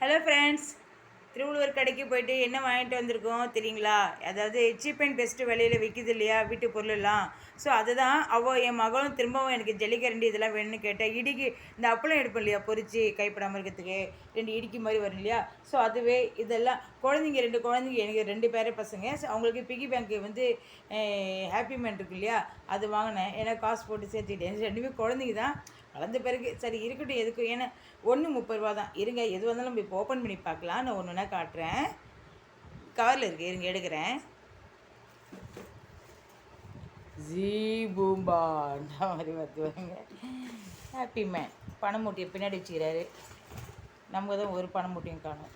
Hello friends Thiruvalluvar கடைக்கு போயிட்டு என்ன வாங்கிட்டு வந்திருக்கோம் தெரியுங்களா? அதாவது சீப் அண்ட் பெஸ்ட்டு விலையில் விற்கிது இல்லையா? வீட்டு பொருளெல்லாம். ஸோ அதுதான் அவள் என் மகளும் திரும்பவும் எனக்கு ஜல்லிக்கரண்டி இதெல்லாம் வேணும்னு கேட்டேன் இடிக்கு இந்த அப்பளம் எடுப்போம் இல்லையா? பொறிச்சு கைப்படாமல் இருக்கிறதுக்கு. ரெண்டு இடிக்கு மாதிரி வரும் இல்லையா? ஸோ அதுவே இதெல்லாம் குழந்தைங்க ரெண்டு குழந்தைங்க எனக்கு ரெண்டு பேரே பசங்க. ஸோ அவங்களுக்கு பிகி பேங்க்கு வந்து ஹாப்பி மேன் இருக்கு இல்லையா? அது வாங்கினேன். ஏன்னா காசு போட்டு சேர்த்துக்கிட்டேன். ரெண்டுமே குழந்தைங்க தான். கலந்த பிறகு சரி இருக்கட்டும் எதுக்கும் ஏன்னா ஒன்று முப்பது ரூபா தான். இருங்க எது வந்தாலும் நம்ம இப்போ ஓப்பன் பண்ணி பார்க்கலாம். நான் ஒன்று ஒன்றா காட்டுறேன். கவரில் இருக்கு இருங்க எடுக்கிறேன். ஜீ பூம்பான்ற மாதிரி பார்த்துவாங்க ஹாப்பி மேன் பணம் மூட்டியை பின்னாடி வச்சுக்கிறாரு. நமக்கு தான் ஒரு பணம் மூட்டியும் காணும்.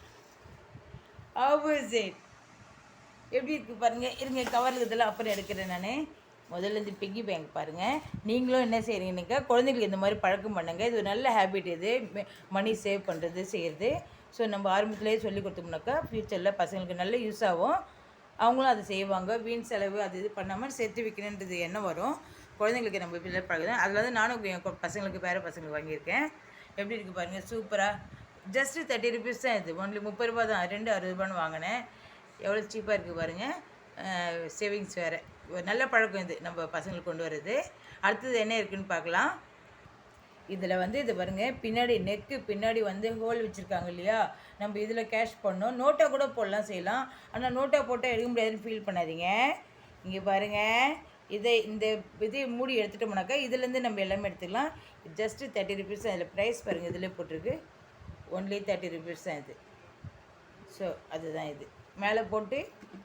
ஆப்போசிட் எப்படி இருக்குது பாருங்கள் இருங்க கவரில் இதெல்லாம் அப்புறம் எடுக்கிறேன் நான். முதல்ல இந்த பிக்கி பேங்க் பாருங்கள் நீங்களும் என்ன செய்கிறீங்கன்னாக்கா குழந்தைங்களுக்கு இந்த மாதிரி பழக்கம் பண்ணுங்கள் இது ஒரு நல்ல ஹேபிட் இது. மணி சேவ் பண்ணுறது செய்கிறது ஸோ நம்ம ஆரம்பத்துலேயே சொல்லி கொடுத்தோம்னாக்கா ஃப்யூச்சரில் பசங்களுக்கு நல்ல யூஸ் ஆகும். அவங்களும் அதை செய்வாங்க. வீண் செலவு அது இது பண்ணாமல் சேர்த்து வைக்கணுன்றது எண்ணம் வரும். குழந்தைங்களுக்கு நம்ம பிள்ளை பழகுதான் அதில் வந்து நானும் என் பசங்களுக்கு பேர பசங்களுக்கு வாங்கியிருக்கேன். எப்படி இருக்குது பாருங்கள் சூப்பராக ஜஸ்ட்டு தேர்ட்டி ருபீஸ் தான் இது. ஒன்லி முப்பது ரூபா தான். ரெண்டு அறுபது ரூபான்னு வாங்கினேன். எவ்வளோ சீப்பாக இருக்குது பாருங்கள் சேவிங்ஸ் வேறு. நல்ல பழக்கம் இது நம்ம பசங்களுக்கு கொண்டு வர்றது. அடுத்தது என்ன இருக்குன்னு பார்க்கலாம். இதில் வந்து இது பாருங்க பின்னாடி நெக்கு பின்னாடி வந்து ஹோல் வச்சுருக்காங்க இல்லையா? நம்ம இதில் கேஷ் பண்ணோம். நோட்டை கூட போடலாம் செய்யலாம். ஆனால் நோட்டை போட்டால் எடுக்க முடியாதுன்னு ஃபீல் பண்ணாதீங்க. இங்கே பாருங்கள் இதை இந்த இது மூடி எடுத்துட்டோம்னாக்கா இதுலேருந்து நம்ம எல்லாமே எடுத்துக்கலாம். ஜஸ்ட்டு தேர்ட்டி ருபீஸ் அதில் இதில் ப்ரைஸ் பாருங்கள் இதில் போட்டிருக்கு. ஒன்லி தேர்ட்டி ருபீஸ் தான் இது. ஸோ அதுதான் இது. மேலே போட்டு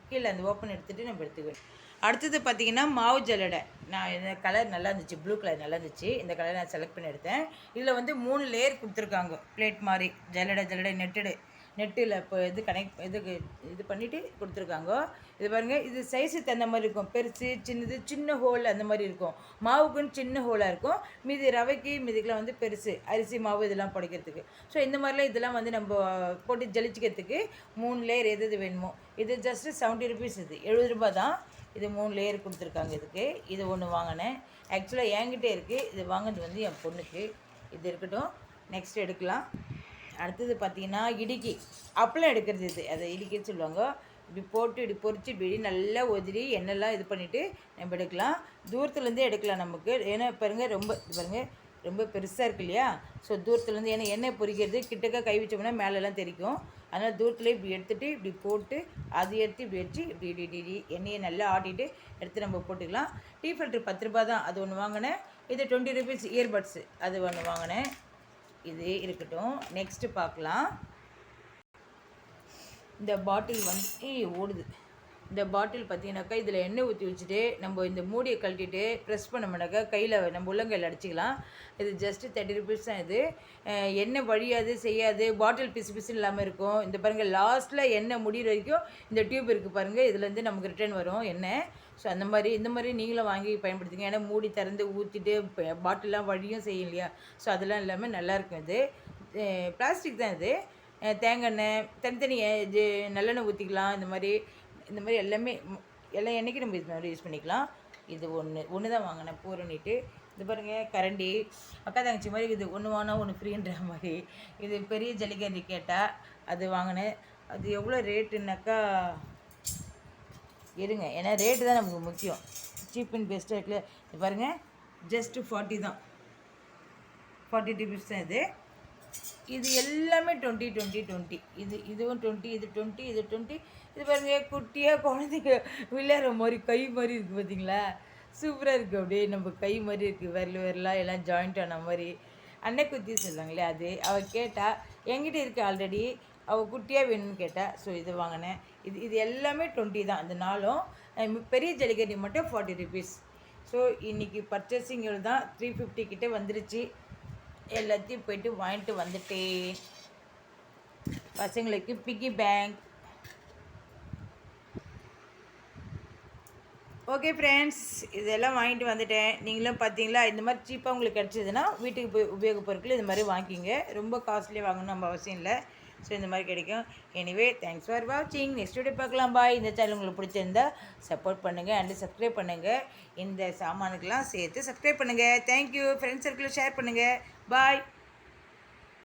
கீழே அந்த ஓப்பன் எடுத்துகிட்டு நம்ம எடுத்துக்கணும் அடுத்தது பார்த்தீங்கன்னா மாவு ஜல்லடை. நான் இந்த கலர் நல்லா இருந்துச்சு ப்ளூ கலர் நல்லா இருந்துச்சு. இந்த கலர் நான் செலக்ட் பண்ணி எடுத்தேன். இதில் வந்து மூணு லேயர் கொடுத்துருக்காங்க பிளேட் மாதிரி. ஜல்லடை ஜல்லடை நெட்டடு நெட்டில் இப்போ இது கனெக்ட் இதுக்கு இது பண்ணிவிட்டு கொடுத்துருக்காங்க. இது பாருங்கள் இது சைஸு தகுந்த மாதிரி இருக்கும். பெருசு சின்னது சின்ன ஹோல் அந்த மாதிரி இருக்கும். மாவுக்குன்னு சின்ன ஹோலாக இருக்கும். மீதி ரவைக்கு மீதிக்கெலாம் வந்து பெருசு அரிசி மாவு இதெல்லாம் புடைக்கிறதுக்கு. ஸோ இந்த மாதிரிலாம் இதெல்லாம் வந்து நம்ம போட்டு ஜலிச்சிக்கிறதுக்கு மூணு லேயர் எது எது வேணுமோ. இது ஜஸ்ட்டு செவன்ட்டி ருபீஸ் இது. எழுபது ரூபா தான். இது மூணு லேயர் கொடுத்துருக்காங்க இதுக்கு. இது ஒன்று வாங்கினேன். ஆக்சுவலாக என்கிட்டே இருக்குது இது வாங்கினது வந்து என் பொண்ணுக்கு. இது இருக்கட்டும். நெக்ஸ்ட் எடுக்கலாம். அடுத்தது பார்த்தீங்கன்னா இடுக்கி அப்பளம் எடுக்கிறது இது. அதை இடுக்கின்னு சொல்லுவாங்க. இப்படி போட்டு இப்படி பொறிச்சு இப்படி நல்லா உதிரி எண்ணெய்லாம் இது பண்ணிவிட்டு நம்ம எடுக்கலாம். தூரத்துலேருந்தே எடுக்கலாம் நமக்கு. ஏன்னா பாருங்கள் ரொம்ப இது ரொம்ப பெருசாக இருக்கு இல்லையா? ஸோ தூரத்துலேருந்து ஏன்னா எண்ணெய் பொரிக்கிறது கிட்டக்க கை வச்சோம்னா மேலெல்லாம் தெரிக்கும். அதனால் தூரத்தில் இப்படி எடுத்துகிட்டு இப்படி போட்டு அது எடுத்து இப்படி வச்சு இப்படி இப்படி இப்படி இப்படி எண்ணெயை நல்லா ஆட்டிட்டு எடுத்து நம்ம போட்டுக்கலாம். டீ ஃபில்ட்ரு பத்து ரூபா தான். அது ஒன்று வாங்கினேன். இது டுவெண்ட்டி ருபீஸ் இயர்பட்ஸு அது ஒன்று வாங்கினேன். இது இருக்கட்டும். நெக்ஸ்ட்டு பார்க்கலாம். இந்த பாட்டில் வந்து ஓடுது. இந்த பாட்டில் பார்த்தீங்கன்னாக்கா இதில் எண்ணெய் ஊற்றி வச்சுட்டு நம்ம இந்த மூடியை கழட்டிட்டு ப்ரெஸ் பண்ணோம்னாக்கா கையில் நம்ம உள்ளங்கையில் அடிச்சிக்கலாம். இது ஜஸ்ட்டு தேர்ட்டி ருபீஸ் தான் இது. எண்ணெய் வழியாது செய்யாது பாட்டில் பிசு பிசுன்னு இல்லாமல் இருக்கும். இந்த பாருங்கள் லாஸ்ட்டில் எண்ணெய் முடிகிற வரைக்கும் இந்த டியூப் இருக்குது பாருங்கள் இதுலேருந்து நமக்கு ரிட்டர்ன் வரும் எண்ணெய். ஸோ அந்த மாதிரி இந்த மாதிரி நீங்களும் வாங்கி பயன்படுத்துங்க ஏன்னா மூடி திறந்து ஊற்றிட்டு பாட்டிலாம் வழியும் செய்யும் இல்லையா? ஸோ அதெல்லாம் இல்லாமல் நல்லாயிருக்கும் இது. பிளாஸ்டிக் தான் இது. தேங்காய் எண்ணெய் தனித்தனி இது நல்லெண்ணெய் ஊற்றிக்கலாம் இந்த மாதிரி இந்த மாதிரி எல்லாமே எல்லா எண்ணெய்க்கும் நம்ம இது மாதிரி யூஸ் பண்ணிக்கலாம். இது ஒன்று ஒன்று தான் வாங்கினேன் பூரணிட்டு. இது பாருங்கள் கரண்டி. அக்கா தங்கச்சி மாதிரி இது ஒன்று வாங்கினா ஒன்று ஃப்ரீன்ற மாதிரி. இது பெரிய ஜல்லிக்கரண்டி கேட்டால் அது வாங்கினேன். அது எவ்வளோ ரேட்டுனாக்கா இருங்க. ஏன்னா ரேட்டு தான் நமக்கு முக்கியம். சீப் அண்ட் பெஸ்ட்டாக இருக்குல்ல. இது பாருங்கள் ஜஸ்ட்டு ஃபார்ட்டி தான். ஃபார்ட்டி ருபீஸ் தான் இது. இது எல்லாமே டுவெண்ட்டி டுவெண்ட்டி டுவெண்ட்டி. இது இதுவும் டுவெண்ட்டி இது டுவெண்ட்டி இது டுவெண்ட்டி. இது பாருங்க குட்டியாக குழந்தைங்க விளையாடுற மாதிரி கை மாதிரி இருக்குது பார்த்தீங்களா சூப்பராக இருக்குது அப்படியே நம்ம கை மாதிரி இருக்குது விரல் விரலாக எல்லாம் ஜாயிண்ட் ஆன மாதிரி. அன்னை குத்தி சொல்லுவாங்களே அது. அவள் கேட்டால் என்கிட்ட இருக்குது ஆல்ரெடி அவள் குட்டியாக வேணும்னு கேட்டால் ஸோ இது வாங்கினேன். இது இது எல்லாமே டுவெண்ட்டி தான். அந்த நாளும் பெரிய ஜல்லிக்கட்டி மட்டும் ஃபார்ட்டி ருபீஸ் ஸோ இன்றைக்கி பர்ச்சேசிங் தான் த்ரீ ஃபிஃப்டி கிட்டே வந்துருச்சு. எல்லாத்தையும் போயிட்டு வாங்கிட்டு வந்துட்டேன் பசங்களுக்கு பிக்கி பேங்க் ஓகே ஃப்ரெண்ட்ஸ் இதெல்லாம் வாங்கிட்டு வந்துட்டேன். நீங்களும் பார்த்தீங்களா இந்த மாதிரி சீப்பாக உங்களுக்கு கிடச்சிதுன்னா வீட்டுக்கு போய் உபயோகப் பொருட்கள் இது மாதிரி வாங்கிக்கிங்க. ரொம்ப காஸ்ட்லியாக வாங்கணும் நம்ம அவசியம் இல்லை. ஸோ இந்த மாதிரி கிடைக்கும். எனிவே தேங்க்ஸ் ஃபார் வாட்சிங் நெக்ஸ்ட் வீடியோ பார்க்கலாம். பாய் இந்த சேனல் உங்களுக்கு பிடிச்சிருந்தா சப்போர்ட் பண்ணுங்கள் அண்டு சப்ஸ்கிரைப் பண்ணுங்கள் இந்த சாமானுக்கெல்லாம் சேர்த்து சப்ஸ்கிரைப் பண்ணுங்கள் தேங்க்யூ ஃப்ரெண்ட்ஸ் சர்க்கிளில் ஷேர் பண்ணுங்கள் பாய்